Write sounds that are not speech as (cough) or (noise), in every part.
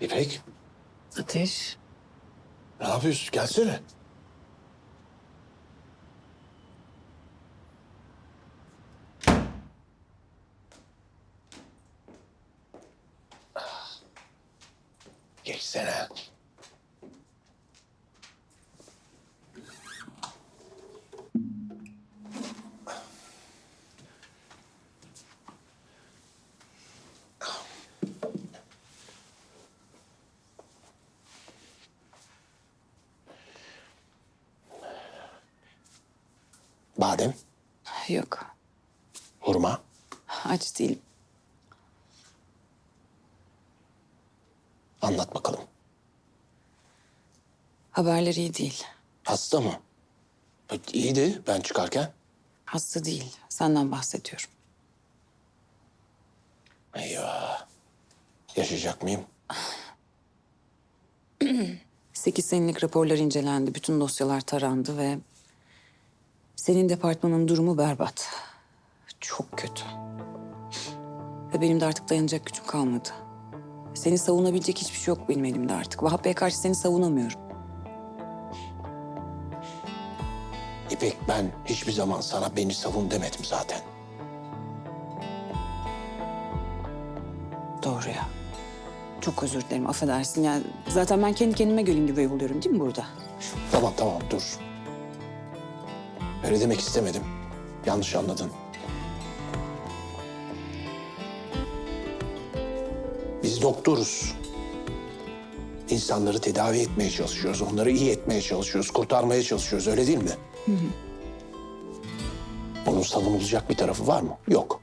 İpek Ateş. ne yapıyorsun? Gelsene. Geçsene. Badem, Yok. hurma. Aç değilim. Anlat bakalım. Haberler iyi değil. Hasta mı? E, İyiydi ben çıkarken. Hasta değil. Senden bahsediyorum. Eyvah. Yaşayacak mıyım? (clears throat) Sekiz senelik raporlar incelendi. Bütün dosyalar tarandı ve... Senin departmanın durumu berbat. Çok kötü. Ve benim de artık dayanacak gücüm kalmadı. Seni savunabilecek hiçbir şey yok benim elimde artık. Vahap Bey'e karşı seni savunamıyorum. İpek ben hiçbir zaman sana beni savun demedim zaten. Doğru ya. Çok özür dilerim, affedersin. Yani zaten ben kendi kendime gölüm gibi oluyorum değil mi burada? Tamam tamam dur. Öyle demek istemedim. Yanlış anladın. Biz doktoruz. İnsanları tedavi etmeye çalışıyoruz. Onları iyi etmeye çalışıyoruz. Kurtarmaya çalışıyoruz. Öyle değil mi? Onun savunulacak bir tarafı var mı? Yok.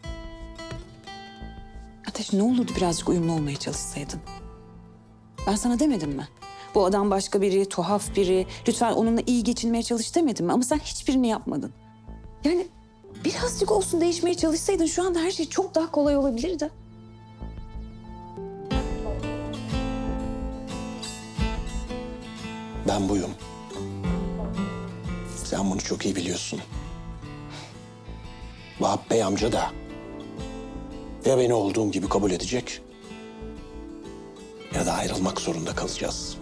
Ateş ne olurdu birazcık uyumlu olmaya çalışsaydın? Ben sana demedim mi? Bu adam başka biri, tuhaf biri. Lütfen onunla iyi geçinmeye çalış demedim mi? Ama sen hiçbirini yapmadın. Yani birazcık olsun değişmeye çalışsaydın şu anda her şey çok daha kolay olabilirdi. Ben buyum. Sen bunu çok iyi biliyorsun. Vahap Bey amca da ya beni olduğum gibi kabul edecek ya da ayrılmak zorunda kalacağız.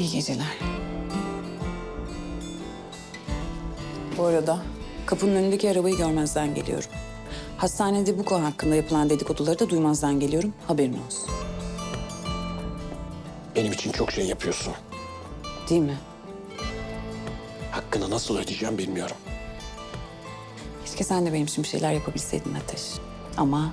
İyi geceler. Bu arada kapının önündeki arabayı görmezden geliyorum. Hastanede bu konu hakkında yapılan dedikoduları da duymazdan geliyorum. Haberin olsun. Benim için çok şey yapıyorsun. Değil mi? Hakkını nasıl ödeyeceğim bilmiyorum. Keşke sen de benim için bir şeyler yapabilseydin Ateş. Ama